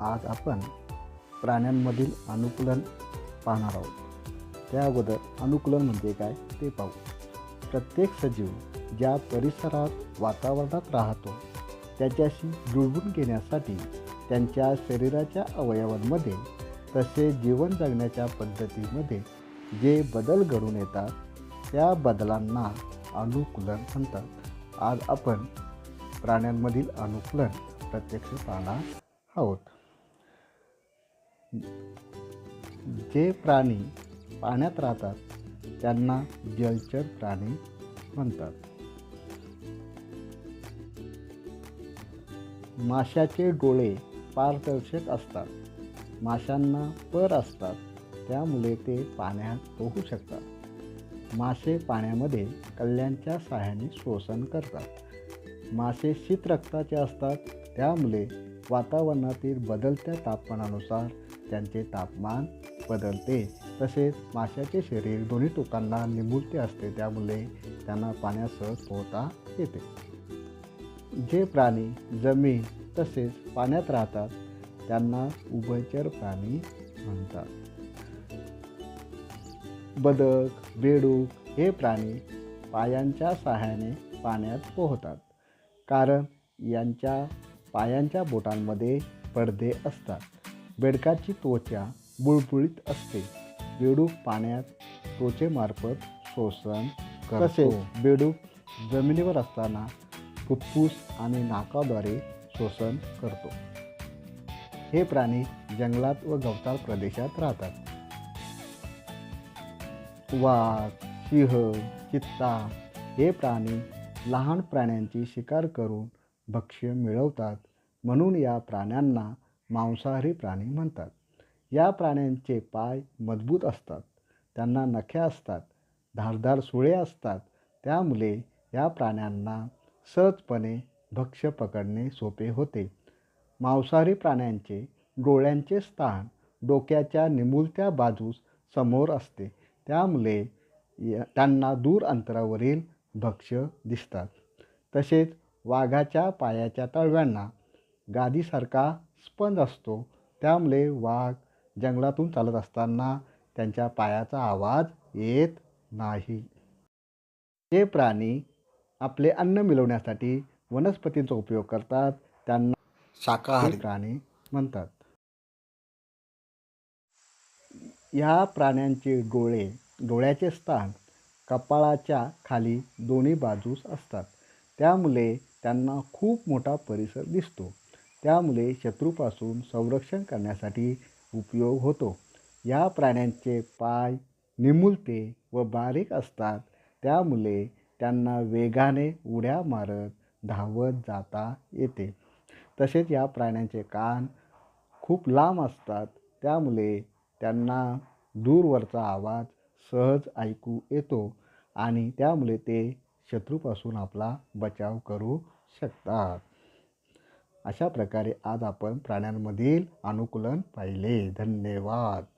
आज आपण प्राण्यांमधील अनुकूलन पाहणार आहोत. त्या अगोदर अनुकूलन म्हणजे काय ते पाहू. प्रत्येक सजीव ज्या परिसरात वातावरणात राहतो त्याच्याशी जुळवून घेण्यासाठी त्यांच्या शरीराच्या अवयवांमध्ये तसे जीवन जगण्याच्या पद्धतीमध्ये जे बदल घडून येतात त्या बदलांना अनुकूलन म्हणतात. आज आपण प्राण्यांमधील अनुकूलन प्रत्यक्ष पाहणार आहोत. जे प्राणी पाण्यात राहतात त्यांना जलचर प्राणी म्हणतात. माशाचे डोळे पारदर्शक असतात. माशांना पर असतात त्यामुळे ते पाण्यात पोहू शकतात. मासे पाण्यामध्ये कल्ल्यांच्या सहाय्याने शोषण करतात. मासे शीत रक्ताचे असतात त्यामुळे वातावरणातील बदलत्या तापमानानुसार त्यांचे तापमान बदलते. तसेच माशाचे शरीर दोन्ही टोकांना निमुळते असते. त्यामुळे त्यांना पाण्यात सहज पोहता येते. जे प्राणी जमीन तसेच पाण्यात राहतात त्यांना उभयचर प्राणी म्हणतात. बदक बेडूक हे प्राणी पायांच्या सहाय्याने पाण्यात पोहतात. कारण यांच्या पायांच्या बोटांमध्ये पडदे असतात. बेडकाची त्वचा बुळबुळीत असते. बेडूक पाण्यात त्वचेमार्फत शोषण तसेच बेडूक जमिनीवर असताना फुफ्फूस आणि नाकाद्वारे शोषण करतो. हे प्राणी जंगलात व गवताळ प्रदेशात राहतात. वाघ सिंह चित्ता हे प्राणी लहान प्राण्यांची शिकार करून भक्ष्य मिळवतात. म्हणून या प्राण्यांना मांसाहारी प्राणी म्हणतात. या प्राण्यांचे पाय मजबूत असतात. त्यांना नख्या असतात. धारदार सुळे असतात. त्यामुळे या प्राण्यांना सहजपणे भक्ष्य पकडणे सोपे होते. मांसाहारी प्राण्यांचे डोळ्यांचे स्थान डोक्याच्या निमुलत्या बाजूस समोर असते. त्यामुळे त्यांना दूर अंतरावरील भक्ष्य दिसतात. तसेच वाघाच्या पायाच्या तळव्यांना गादीसारखा स्पंज असतो. त्यामुळे वाघ जंगलातून चालत असताना त्यांच्या पायाचा आवाज येत नाही. हे प्राणी आपले अन्न मिळवण्यासाठी वनस्पतींचा उपयोग करतात त्यांना शाकाहारी प्राणी म्हणतात. ह्या प्राण्यांचे डोळे डोळ्याचे स्थान कपाळाच्या खाली दोन्ही बाजूस असतात. त्यामुळे त्यांना खूप मोठा परिसर दिसतो. त्यामुळे शत्रूपासून संरक्षण करण्यासाठी उपयोग होतो. या प्राण्यांचे पाय निमुलते व बारीक असतात. त्यामुळे त्यांना वेगाने उड्या मारत धावत जाता येते. तसेच या प्राण्यांचे कान खूप लांब असतात. त्यामुळे त्यांना दूरवरचा आवाज सहज ऐकू येतो आणि त्यामुळे ते शत्रूपासून आपला बचाव करू शकतात. अशा प्रकारे आज आपण प्राण्यांमधील अनुकूलन पाहिले. धन्यवाद.